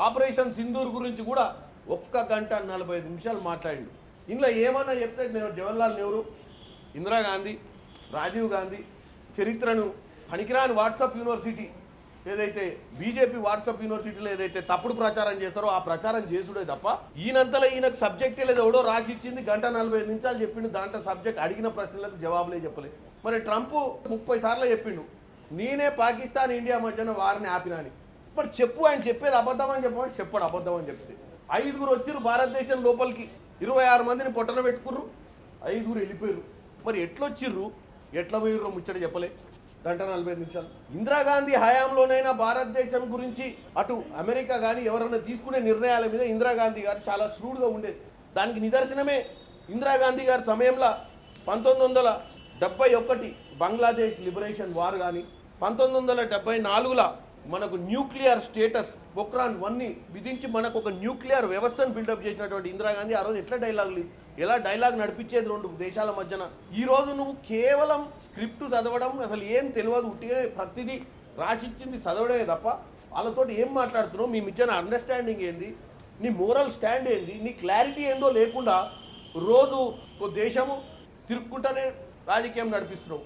Operation Sindoor గురించి కూడా ఒక్క గంట నలభై నిమిషాలు మాట్లాడిండు. ఇందులో ఏమన్నా చెప్తే నేను జవహర్లాల్ నెహ్రూ ఇందిరాగాంధీ రాజీవ్ గాంధీ చరిత్రను పనికిరాని వాట్సాప్ యూనివర్సిటీ ఏదైతే బీజేపీ వాట్సాప్ యూనివర్సిటీలో ఏదైతే తప్పుడు ప్రచారం చేస్తారో ఆ ప్రచారం చేసుడే తప్ప ఈయనంతలో ఈయనకు సబ్జెక్టే లేదు. ఎవడో రాసి ఇచ్చింది గంట నలభై నిమిషాలు చెప్పిండు. దాంట్లో సబ్జెక్ట్ అడిగిన ప్రశ్నలకు జవాబులే చెప్పలేదు. మరి ట్రంప్ ముప్పై సార్లు చెప్పిండు నేనే పాకిస్తాన్ ఇండియా మధ్యన వారిని ఆపినాని. మరి చెప్పు ఆయన చెప్పేది అబద్ధం అని చెప్పమని చెప్పాడు అబద్ధం అని చెప్తే ఐదుగురు వచ్చిర్రు భారతదేశం లోపలికి. ఇరవై ఆరు మందిని పొట్టన పెట్టుకుర్రు. ఐదుగురు వెళ్ళిపోయారు మరి ఎట్లొచ్చిర్రు? ఎట్లా పోయిర్రు ముచ్చట చెప్పలే. గంట నలభై నిమిషాలు. ఇందిరాగాంధీ హయాంలోనైనా భారతదేశం గురించి అటు అమెరికా కానీ ఎవరైనా తీసుకునే నిర్ణయాల మీద ఇందిరాగాంధీ గారు చాలా శ్రూడ్గా ఉండేది. దానికి నిదర్శనమే ఇందిరాగాంధీ గారి సమయంలో పంతొమ్మిది వందల డెబ్బై ఒకటి బంగ్లాదేశ్ లిబరేషన్ వార్ కానీ పంతొమ్మిది వందల డెబ్బై నాలుగులో మనకు న్యూక్లియర్ స్టేటస్ పొక్రాన్ వన్ని విధించి మనకు ఒక న్యూక్లియర్ వ్యవస్థను బిల్డప్ చేసినటువంటి ఇందిరాగాంధీ ఆ రోజు ఎట్లా డైలాగులు ఎలా డైలాగ్ నడిపించేది రెండు దేశాల మధ్యన? ఈ రోజు నువ్వు కేవలం స్క్రిప్ట్ చదవడం అసలు ఏం తెలియదు ఉట్టిగా ప్రతిదీ రాసిచ్చింది చదవడమే తప్ప వాళ్ళతోటి ఏం మాట్లాడుతున్నావు? మీ మధ్యన అండర్స్టాండింగ్ ఏంది? నీ మోరల్ స్టాండ్ ఏంది? నీ క్లారిటీ ఏందో లేకుండా రోజు ఓ దేశము తిరుక్కుంటానే రాజకీయం నడిపిస్తున్నావు.